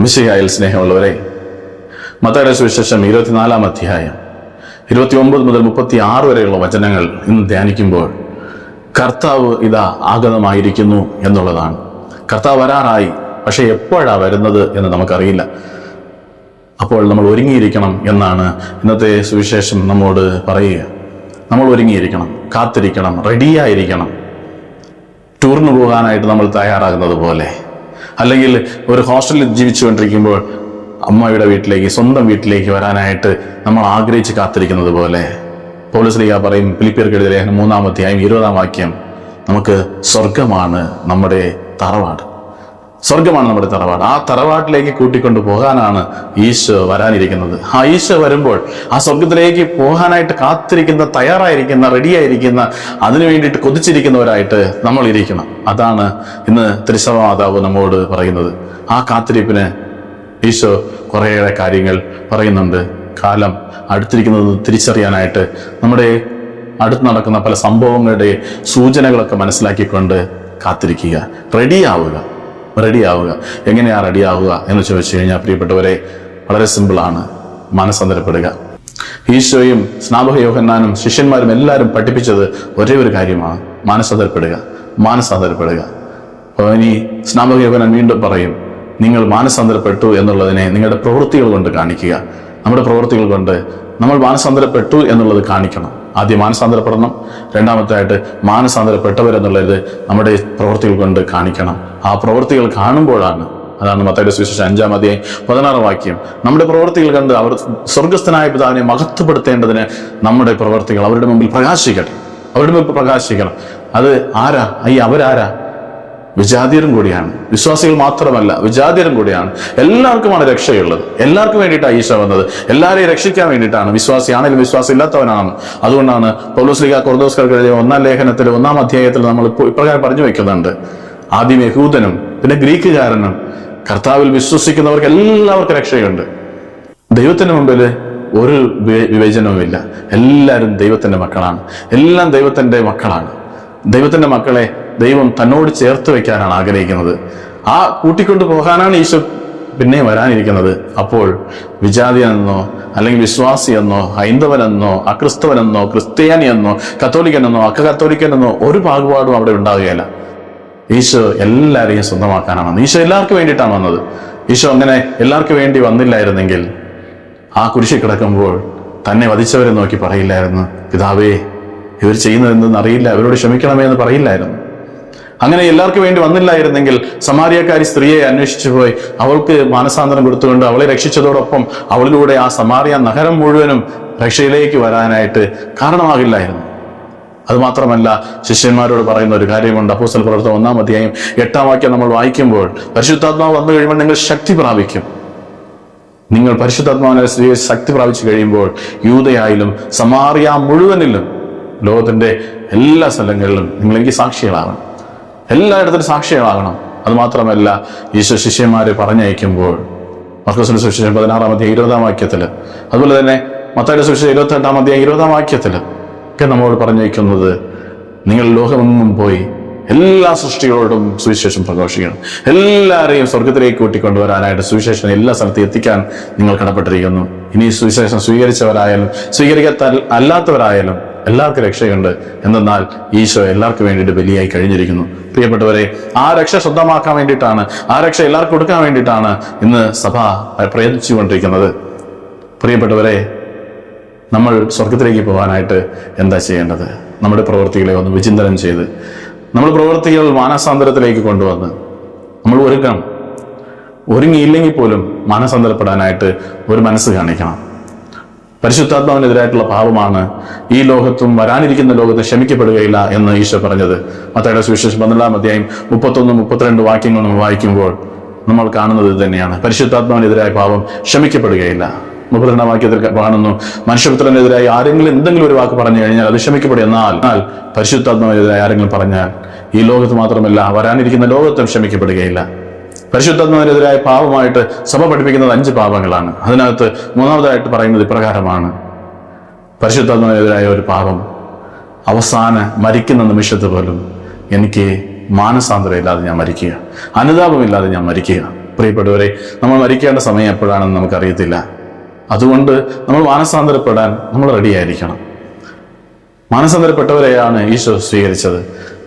മിശിഹായിൽ സ്നേഹമുള്ളവരെ മത്തയുടെ സുവിശേഷം ഇരുപത്തിനാലാം അധ്യായം ഇരുപത്തി ഒമ്പത് മുതൽ മുപ്പത്തി ആറ് വരെയുള്ള വചനങ്ങൾ ഇന്ന് ധ്യാനിക്കുമ്പോൾ കർത്താവ് ഇതാ ആഗതമായിരിക്കുന്നു എന്നുള്ളതാണ്. കർത്താവ് വരാറായി പക്ഷേ എപ്പോഴാണ് വരുന്നത് എന്ന് നമുക്കറിയില്ല. അപ്പോൾ നമ്മൾ ഒരുങ്ങിയിരിക്കണം എന്നാണ് ഇന്നത്തെ സുവിശേഷം നമ്മോട് പറയുക. നമ്മൾ ഒരുങ്ങിയിരിക്കണം കാത്തിരിക്കണം റെഡിയായിരിക്കണം ടൂറിന് പോകാനായിട്ട് നമ്മൾ തയ്യാറാകുന്നത് പോലെ. അല്ലെങ്കിൽ ഒരു ഹോസ്റ്റലിൽ ജീവിച്ചുകൊണ്ടിരിക്കുമ്പോൾ അമ്മയുടെ വീട്ടിലേക്ക് സ്വന്തം വീട്ടിലേക്ക് വരാനായിട്ട് നമ്മൾ ആഗ്രഹിച്ച് കാത്തിരിക്കുന്നത് പോലെ. പോലീസ് ലീഗ പറയും ഫിലിപ്പിയർക്കെഴുതിയ ലേഖനം മൂന്നാം അധ്യായം ഇരുപതാം വാക്യം നമുക്ക് സ്വർഗമാണ് നമ്മുടെ തറവാട്. സ്വർഗമാണ് നമ്മുടെ തറവാട്. ആ തറവാട്ടിലേക്ക് കൂട്ടിക്കൊണ്ട് പോകാനാണ് ഈശോ വരാനിരിക്കുന്നത്. ആ ഈശോ വരുമ്പോൾ ആ സ്വർഗത്തിലേക്ക് പോകാനായിട്ട് കാത്തിരിക്കുന്ന തയ്യാറായിരിക്കുന്ന റെഡിയായിരിക്കുന്ന അതിനു വേണ്ടിയിട്ട് കൊതിച്ചിരിക്കുന്നവരായിട്ട് നമ്മൾ ഇരിക്കണം അതാണ് ഇന്ന് തിരുസഭ മാതാവ് നമ്മോട് പറയുന്നത്. ആ കാത്തിരിപ്പിന് ഈശോ കുറേയേറെ കാര്യങ്ങൾ പറയുന്നുണ്ട്. കാലം അടുത്തിരിക്കുന്നത് തിരിച്ചറിയാനായിട്ട് നമ്മുടെ അടുത്ത് നടക്കുന്ന പല സംഭവങ്ങളുടെ സൂചനകളൊക്കെ മനസ്സിലാക്കിക്കൊണ്ട് കാത്തിരിക്കുക. റെഡിയാവുക. റെഡിയാവുക. എങ്ങനെയാണ് റെഡിയാവുക എന്ന് ചോദിച്ചു കഴിഞ്ഞാൽ പ്രിയപ്പെട്ടവരെ വളരെ സിമ്പിളാണ് മനസ്സന്തരപ്പെടുക. ഈശോയും സ്നാപക യോഹന്നാനും ശിഷ്യന്മാരും എല്ലാവരും പഠിപ്പിച്ചത് ഒരേ ഒരു കാര്യമാണ്. മാനസാന്തരപ്പെടുക മാനസാന്തരപ്പെടുക ഇനി സ്നാപക യോഹന്നാൻ വീണ്ടും പറയും നിങ്ങൾ മാനസാന്തരപ്പെട്ടു എന്നുള്ളതിനെ നിങ്ങളുടെ പ്രവൃത്തികൾ കൊണ്ട് കാണിക്കുക. നമ്മുടെ പ്രവൃത്തികൾ കൊണ്ട് നമ്മൾ മാനസാന്തരപ്പെട്ടു എന്നുള്ളത് കാണിക്കണം. ആദ്യം മാനസാന്തരപ്പെടണം. രണ്ടാമത്തായിട്ട് മാനസാന്തരപ്പെട്ടവരെന്നുള്ളത് നമ്മുടെ പ്രവൃത്തികൾ കൊണ്ട് കാണിക്കണം. ആ പ്രവൃത്തികൾ കാണുമ്പോഴാണ് അതാണ് മത്തയുടെ സുവിശേഷം അഞ്ചാം അധ്യായം പതിനാറാം വാക്യം. നമ്മുടെ പ്രവൃത്തികൾ കണ്ട് അവർ സ്വർഗസ്ഥനായ പിതാവിനെ മഹത്വപ്പെടുത്തേണ്ടതിന് നമ്മുടെ പ്രവൃത്തികൾ അവരുടെ മുമ്പിൽ പ്രകാശിക്കട്ടെ അവരുടെ മുമ്പിൽ പ്രകാശിക്കണം. അത് ആരാ? ഈ അവരാരാ? വിജാതിയരും കൂടിയാണ്. വിശ്വാസികൾ മാത്രമല്ല വിജാതീരും കൂടിയാണ്. എല്ലാവർക്കുമാണ് രക്ഷയുള്ളത്. എല്ലാവർക്കും വേണ്ടിയിട്ടാണ് ഈശോ വന്നത്. എല്ലാവരെയും രക്ഷിക്കാൻ വേണ്ടിയിട്ടാണ്. വിശ്വാസിയാണെങ്കിലും വിശ്വാസം ഇല്ലാത്തവനാണ് അതുകൊണ്ടാണ് പൗലോസ്ലിക കൊർദോസ്കർക്ക് എഴുതിയ ഒന്നാം ലേഖനത്തിൽ ഒന്നാം അധ്യായത്തിൽ നമ്മൾ ഇപ്രകാരം പറഞ്ഞു വെക്കുന്നുണ്ട്. ആദ്യം യഹൂദനും പിന്നെ ഗ്രീക്കുകാരനും കർത്താവിൽ വിശ്വസിക്കുന്നവർക്ക് എല്ലാവർക്കും രക്ഷയുണ്ട്. ദൈവത്തിന് മുമ്പിൽ ഒരു വിവേചനവുമില്ല. എല്ലാവരും ദൈവത്തിന്റെ മക്കളാണ്. എല്ലാം ദൈവത്തിന്റെ മക്കളാണ്. ദൈവത്തിന്റെ മക്കളെ ദൈവം തന്നോട് ചേർത്ത് വെക്കാനാണ് ആഗ്രഹിക്കുന്നത്. ആ കൂട്ടിക്കൊണ്ടു പോകാനാണ് ഈശോ പിന്നെ വരാനിരിക്കുന്നത്. അപ്പോൾ വിജാതിയെന്നോ അല്ലെങ്കിൽ വിശ്വാസിയെന്നോ ഹൈന്ദവനെന്നോ അക്രിസ്തവനെന്നോ ക്രിസ്ത്യാനിയെന്നോ കത്തോലിക്കനെന്നോ അക്ക കത്തോലിക്കനെന്നോ ഒരു പാകുപാടും അവിടെ ഉണ്ടാവുകയില്ല. ഈശോ എല്ലാവരെയും സ്വന്തമാക്കാനാണ് വന്നത്. ഈശോ എല്ലാവർക്കും വേണ്ടിയിട്ടാണ് വന്നത്. ഈശോ അങ്ങനെ എല്ലാവർക്കും വേണ്ടി വന്നില്ലായിരുന്നെങ്കിൽ ആ കുരിശി കിടക്കുമ്പോൾ തന്നെ വധിച്ചവരെ നോക്കി പറയില്ലായിരുന്നു പിതാവേ ഇവർ ചെയ്യുന്നത് എന്തെന്ന് അറിയില്ല. അവരോട് ക്ഷമിക്കണമേ എന്ന് പറയില്ലായിരുന്നു. അങ്ങനെ എല്ലാവർക്കും വേണ്ടി വന്നില്ലായിരുന്നെങ്കിൽ സമാരിയക്കാരി സ്ത്രീയെ അന്വേഷിച്ചു പോയി. അവൾക്ക് മാനസാന്തരം കൊടുത്തുകൊണ്ട് അവളെ രക്ഷിച്ചതോടൊപ്പം അവളിലൂടെ ആ സമാറിയ നഗരം മുഴുവനും രക്ഷയിലേക്ക് വരാനായിട്ട് കാരണമാകില്ലായിരുന്നു. അതുമാത്രമല്ല ശിഷ്യന്മാരോട് പറയുന്ന ഒരു കാര്യമുണ്ട്. അപ്പോസൽ പ്രവർത്തനം ഒന്നാം അധ്യായം എട്ടാം വാക്യം നമ്മൾ വായിക്കുമ്പോൾ പരിശുദ്ധാത്മാവ് വന്നു കഴിയുമ്പോൾ നിങ്ങൾ ശക്തി പ്രാപിക്കും. നിങ്ങൾ പരിശുദ്ധാത്മാവിനെ ശക്തി പ്രാപിച്ചു കഴിയുമ്പോൾ യൂതയായാലും സമാറിയ മുഴുവനിലും ലോകത്തിന്റെ എല്ലാ സ്ഥലങ്ങളിലും നിങ്ങൾ എനിക്ക് സാക്ഷികളാകണം. എല്ലായിടത്തും സാക്ഷികളാകണം. അതുമാത്രമല്ല ഈശോ ശിഷ്യന്മാരെ പറഞ്ഞയക്കുമ്പോൾ മർക്കസിന്റെ സുവിശേഷം പതിനാറാം അധ്യായം ഇരുപതാം വാക്യത്തിൽ അതുപോലെ തന്നെ മത്തായുടെ സുവിശേഷം ഇരുപത്തി എട്ടാം അധ്യായം ഇരുപതാം വാക്യത്തിൽ ഒക്കെ നമ്മോട് പറഞ്ഞയക്കുന്നത് നിങ്ങൾ ലോകമെങ്ങും പോയി എല്ലാ സൃഷ്ടികളോടും സുവിശേഷം പ്രഘോഷിക്കണം. എല്ലാവരെയും സ്വർഗത്തിലേക്ക് കൂട്ടിക്കൊണ്ടുവരാനായിട്ട് സുവിശേഷം എല്ലാ സ്ഥലത്തും എത്തിക്കാൻ നിങ്ങൾ കടപ്പെട്ടിരിക്കുന്നു. ഇനി സുവിശേഷം സ്വീകരിച്ചവരായാലും സ്വീകരിക്കാത്ത അല്ലാത്തവരായാലും എല്ലാവർക്കും രക്ഷയുണ്ട്. എന്തെന്നാൽ ഈശോ എല്ലാവർക്കും വേണ്ടിയിട്ട് ബലിയായി കഴിഞ്ഞിരിക്കുന്നു. പ്രിയപ്പെട്ടവരെ ആ രക്ഷ സ്വന്തമാക്കാൻ വേണ്ടിയിട്ടാണ് ആ രക്ഷ എല്ലാവർക്കും കൊടുക്കാൻ വേണ്ടിയിട്ടാണ് ഇന്ന് സഭ പ്രയത്നിച്ചുകൊണ്ടിരിക്കുന്നത്. പ്രിയപ്പെട്ടവരെ നമ്മൾ സ്വർഗത്തിലേക്ക് പോകാനായിട്ട് എന്താ ചെയ്യേണ്ടത്? നമ്മുടെ പ്രവൃത്തികളെ ഒന്ന് വിചിന്തനം ചെയ്ത് നമ്മൾ പ്രവൃത്തികൾ മാനസാന്തരത്തിലേക്ക് കൊണ്ടുവന്ന് നമ്മൾ ഒരുക്കണം. ഒരുങ്ങിയില്ലെങ്കിൽ പോലും മാനസാന്തരപ്പെടാനായിട്ട് ഒരു മനസ്സ് കാണിക്കണം. പരിശുദ്ധാത്മാവിനെതിരായിട്ടുള്ള പാപമാണ് ഈ ലോകത്തും വരാനിരിക്കുന്ന ലോകത്ത് ക്ഷമിക്കപ്പെടുകയില്ല എന്ന് ഈശോ പറഞ്ഞത്. മത്തയുടെ സുവിശേഷം പന്ത്രണ്ടാം അധ്യായം മുപ്പത്തൊന്ന് മുപ്പത്തിരണ്ട് വാക്യങ്ങൾ നമ്മൾ വായിക്കുമ്പോൾ നമ്മൾ കാണുന്നത് തന്നെയാണ്. പരിശുദ്ധാത്മാവിനെതിരായ പാപം ക്ഷമിക്കപ്പെടുകയില്ല. മുപ്പത്തിരണ്ടാം വാക്യത്തിൽ കാണുന്നു മനുഷ്യപുത്രനെതിരായി ആരെങ്കിലും എന്തെങ്കിലും ഒരു വാക്ക് പറഞ്ഞു കഴിഞ്ഞാൽ അത് ക്ഷമിക്കപ്പെടും എന്നാൽ എന്നാൽ പരിശുദ്ധാത്മാവിനെതിരായി ആരെങ്കിലും പറഞ്ഞാൽ ഈ ലോകത്ത് മാത്രമല്ല വരാനിരിക്കുന്ന ലോകത്തും ക്ഷമിക്കപ്പെടുകയില്ല. പരിശുദ്ധാത്മാവിനെതിരായ പാപമായിട്ട് സഭ പഠിപ്പിക്കുന്നത് അഞ്ച് പാപങ്ങളാണ്. അതിനകത്ത് മൂന്നാമതായിട്ട് പറയുന്നത് ഇപ്രകാരമാണ്. പരിശുദ്ധാത്മാവിനെതിരായ ഒരു പാപം അവസാന മരിക്കുന്ന നിമിഷത്ത് പോലും എനിക്ക് മാനസാന്തരമില്ലാതെ ഞാൻ മരിക്കുക അനുതാപമില്ലാതെ ഞാൻ മരിക്കുക. പ്രിയപ്പെട്ടവരെ നമ്മൾ മരിക്കേണ്ട സമയം എപ്പോഴാണെന്ന് നമുക്കറിയത്തില്ല. അതുകൊണ്ട് നമ്മൾ മാനസാന്തരപ്പെടാൻ നമ്മൾ റെഡിയായിരിക്കണം. മാനസാന്തരപ്പെട്ടവരെയാണ് ഈശോ സ്വീകരിച്ചത്.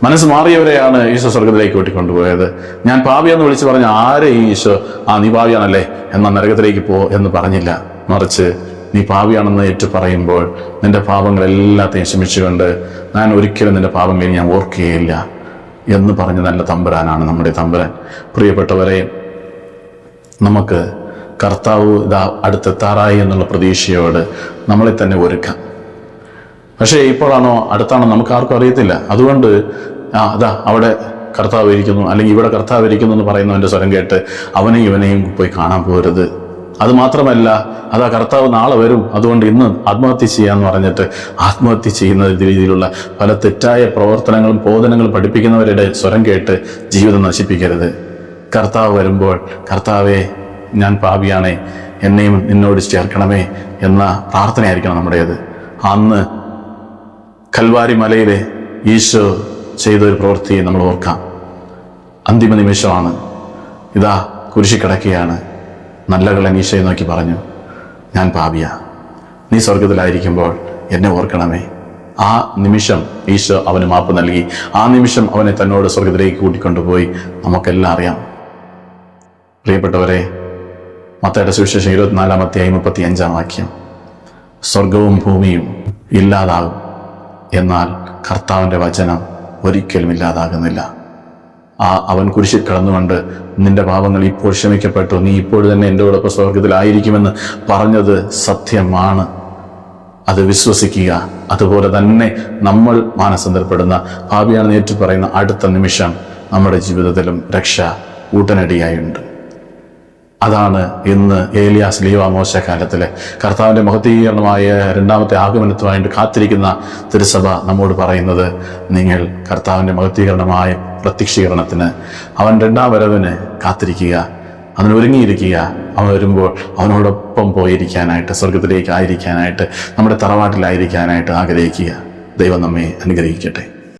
മനസ്സ് മാറിയവരെയാണ് ഈശോ സ്വർഗത്തിലേക്ക് കൂട്ടിക്കൊണ്ടുപോയത്. ഞാൻ പാപിയെന്ന് വിളിച്ചു പറഞ്ഞ ആരെ ഈശോ ആ നീ പാവിയാണല്ലേ എന്നാ നരകത്തിലേക്ക് പോ എന്ന് പറഞ്ഞില്ല. മറിച്ച് നീ പാവിയാണെന്ന് ഏറ്റു പറയുമ്പോൾ നിന്റെ പാപങ്ങളെല്ലാത്തെയും ക്ഷമിച്ചുകൊണ്ട് ഞാൻ ഒരിക്കലും നിന്റെ പാപം ഇനി ഞാൻ ഓർക്കുകയില്ല എന്ന് പറഞ്ഞ നല്ല തമ്പുരാനാണ് നമ്മുടെ തമ്പുരാൻ. പ്രിയപ്പെട്ടവരെ നമുക്ക് കർത്താവ് ഇതാ അടുത്തെത്താറായി എന്നുള്ള പ്രതീക്ഷയോട് നമ്മളെ തന്നെ ഒരുക്കാം. പക്ഷേ ഇപ്പോഴാണോ അടുത്താണോ നമുക്ക് ആർക്കും അറിയത്തില്ല. അതുകൊണ്ട് ആ അതാ അവിടെ കർത്താവ് ഇരിക്കുന്നു അല്ലെങ്കിൽ ഇവിടെ കർത്താവ് ഇരിക്കുന്നു എന്ന് പറയുന്നവന്റെ സ്വരം കേട്ട് അവനെയും ഇവനെയും പോയി കാണാൻ പോരുത്. അത് മാത്രമല്ല അതാ കർത്താവ് നാളെ വരും. അതുകൊണ്ട് ഇന്ന് ആത്മഹത്യ ചെയ്യാന്ന് പറഞ്ഞിട്ട് ആത്മഹത്യ ചെയ്യുന്ന രീതിയിലുള്ള പല തെറ്റായ പ്രവർത്തനങ്ങളും ബോധനങ്ങളും പഠിപ്പിക്കുന്നവരുടെ സ്വരം കേട്ട് ജീവിതം നശിപ്പിക്കരുത്. കർത്താവ് വരുമ്പോൾ കർത്താവെ ഞാൻ പാപിയാണേ എന്നെയും നിന്നോട് ചേർക്കണമേ എന്ന പ്രാർത്ഥനയായിരിക്കണം നമ്മുടേത്. അന്ന് കൽവാരി മലയിലെ ഈശോ ചെയ്ത ഒരു പ്രവൃത്തിയെ നമ്മൾ ഓർക്കാം. അന്തിമ നിമിഷമാണ്. ഇതാ കുരിശി കിടക്കുകയാണ്. നല്ല കള്ളൻ ഈശോയെ നോക്കി പറഞ്ഞു ഞാൻ പാപിയ. നീ സ്വർഗത്തിലായിരിക്കുമ്പോൾ എന്നെ ഓർക്കണമേ. ആ നിമിഷം ഈശോ അവന് മാപ്പ് നൽകി. ആ നിമിഷം അവനെ തന്നോട് സ്വർഗത്തിലേക്ക് കൂട്ടിക്കൊണ്ടുപോയി നമുക്കെല്ലാം അറിയാം. പ്രിയപ്പെട്ടവരെ മത്തയുടെ സുവിശേഷം ഇരുപത്തിനാലാമത്തെ മുപ്പത്തി അഞ്ചാം വാക്യം. സ്വർഗവും ഭൂമിയും ഇല്ലാതാകും. എന്നാൽ കർത്താവിന്റെ വചനം ഒരിക്കലും ഇല്ലാതാകുന്നില്ല. ആ അവൻ കുരിശിൽ കടന്നുകൊണ്ട് നിന്റെ പാപങ്ങൾ ഇപ്പോൾ ക്ഷമിക്കപ്പെട്ടു. നീ ഇപ്പോൾ തന്നെ എന്റെ കൂടെ സ്വർഗത്തിലായിരിക്കുമെന്ന് പറഞ്ഞത് സത്യമാണ്. അത് വിശ്വസിക്കുക. അതുപോലെ തന്നെ നമ്മൾ മാനസന്തരപ്പെടുന്ന ഭാവിയാണെന്ന് ഏറ്റു പറയുന്ന അടുത്ത നിമിഷം നമ്മുടെ ജീവിതത്തിലും രക്ഷ ഉടനടിയായുണ്ട്. അതാണ് ഇന്ന് ഏലിയാസ് ലീവ മോശക്കാലത്തിലെ കർത്താവിന്റെ മഹത്തീകരണമായ രണ്ടാമത്തെ ആഗമനത്തുമായിട്ട് കാത്തിരിക്കുന്ന തിരുസഭ നമ്മോട് പറയുന്നത് നിങ്ങൾ കർത്താവിന്റെ മഹത്തീകരണമായ പ്രത്യക്ഷീകരണത്തിന് അവൻ രണ്ടാം വരവിന് കാത്തിരിക്കുക അവൻ ഒരുങ്ങിയിരിക്കുക അവൻ വരുമ്പോൾ അവനോടൊപ്പം പോയിരിക്കാനായിട്ട് സ്വർഗത്തിലേക്ക് ആയിരിക്കാനായിട്ട് നമ്മുടെ തറവാട്ടിലായിരിക്കാനായിട്ട് ആഗ്രഹിക്കുക. ദൈവം നമ്മെ അനുഗ്രഹിക്കട്ടെ.